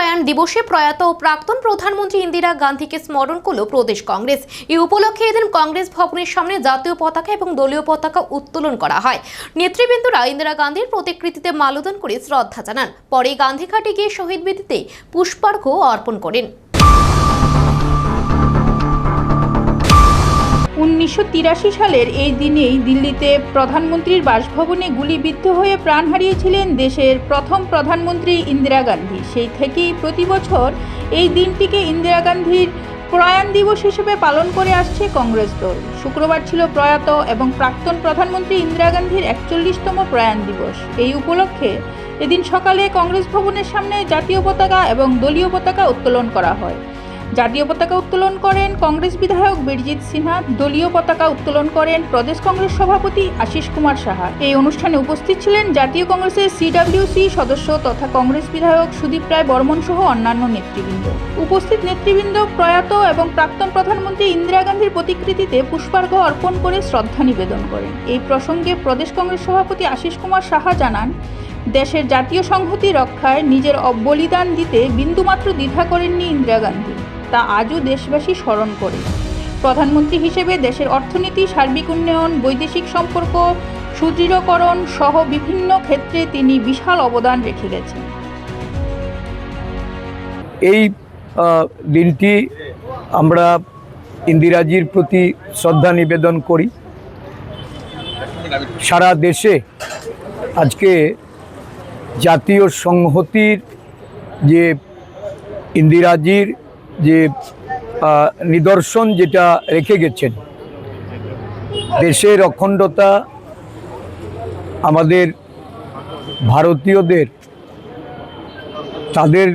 প্রয়াণ দিবসে প্রয়াত ও প্রাক্তন প্রধানমন্ত্রী ইন্দিরা গান্ধীকে স্মরণ করল প্রদেশ কংগ্রেস। এই উপলক্ষে এদিন কংগ্রেস ভবনের সামনে জাতীয় পতাকা এবং দলীয় পতাকা উত্তোলন করা হয়। নেতৃবৃন্দরা ইন্দিরা গান্ধীর প্রতিকৃতিতে মালোদন করে শ্রদ্ধা জানান। পরে গান্ধীঘাটে গিয়ে শহীদ বেদিতে পুষ্পার্ঘ্য অর্পণ করেন। উনিশশো তিরাশি সালের এই দিনেই দিল্লিতে প্রধানমন্ত্রীর বাসভবনে গুলিবিদ্ধ হয়ে প্রাণ হারিয়েছিলেন দেশের প্রথম প্রধানমন্ত্রী ইন্দিরা গান্ধী। সেই থেকেই প্রতি বছর এই দিনটিকে ইন্দিরা গান্ধীর প্রয়াণ দিবস হিসেবে পালন করে আসছে কংগ্রেস দল। শুক্রবার ছিল প্রয়াত এবং প্রাক্তন প্রধানমন্ত্রী ইন্দিরা গান্ধীর একচল্লিশতম প্রয়াণ দিবস। এই উপলক্ষে এদিন সকালে কংগ্রেস ভবনের সামনে জাতীয় পতাকা এবং দলীয় পতাকা উত্তোলন করা হয়। জাতীয় পতাকা উত্তোলন করেন কংগ্রেস বিধায়ক বীরজিৎ সিনহা, দলীয় পতাকা উত্তোলন করেন প্রদেশ কংগ্রেস সভাপতি আশিস কুমার সাহা। এই অনুষ্ঠানে উপস্থিত ছিলেন জাতীয় কংগ্রেসের সিডাব্লিউসি সদস্য তথা কংগ্রেস বিধায়ক সুদীপ রায় বর্মন সহ অন্যান্য নেতৃবৃন্দ। উপস্থিত নেতৃবৃন্দ প্রয়াত এবং প্রাক্তন প্রধানমন্ত্রী ইন্দিরা গান্ধীর প্রতিকৃতিতে পুষ্পার্ঘ অর্পণ করে শ্রদ্ধা নিবেদন করেন। এই প্রসঙ্গে প্রদেশ কংগ্রেস সভাপতি আশিস কুমার সাহা জানান, দেশের জাতীয় সংহতি রক্ষায় নিজের বলিদান দিতে বিন্দুমাত্র দ্বিধা করেননি ইন্দিরা গান্ধী। তা আজও দেশবাসী স্মরণ করে। প্রধানমন্ত্রী হিসেবে দেশের অর্থনীতি, সার্বিক উন্নয়ন, বৈদেশিক সম্পর্ক, সুদৃঢ়করণ সহ বিভিন্ন ক্ষেত্রে তিনি বিশাল অবদান রেখে গেছেন। এই দিনটি আমরা ইন্দিরাজির প্রতি শ্রদ্ধা নিবেদন করি। সারা দেশে আজকে জাতীয় সংহতির যে ইন্দিরাজির যে নিদর্শন যেটা রেখে গেছেন, দেশের অখণ্ডতা, আমাদের ভারতীয়দের, তাদের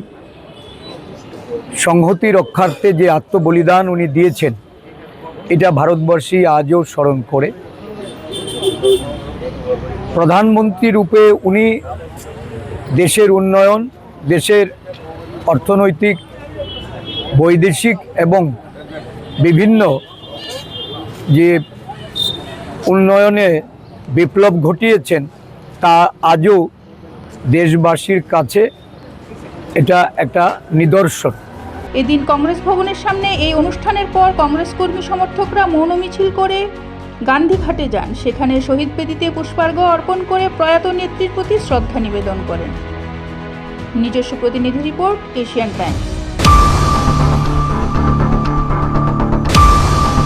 সংহতি রক্ষার্থে যে আত্মবলিদান উনি দিয়েছেন, এটা ভারতবর্ষী আজও স্মরণ করে। প্রধানমন্ত্রী রূপে উনি দেশের উন্নয়ন, দেশের অর্থনৈতিক বৈদেশিক এবং বিভিন্ন যে উন্নয়নে বিপ্লব ঘটিয়েছেন, তা আজও দেশবাসীর কাছে এটা একটা নিদর্শন। এদিন কংগ্রেস ভবনের সামনে এই অনুষ্ঠানের পর কংগ্রেস কর্মী সমর্থকরা মৌন মিছিল করে গান্ধীঘাটে যান। সেখানে শহীদ বেদিতে পুষ্পার্ঘ অর্পণ করে প্রয়াত নেত্রীর প্রতি শ্রদ্ধা নিবেদন করেন। নিজস্ব প্রতিনিধি report Asian Times. Thank you.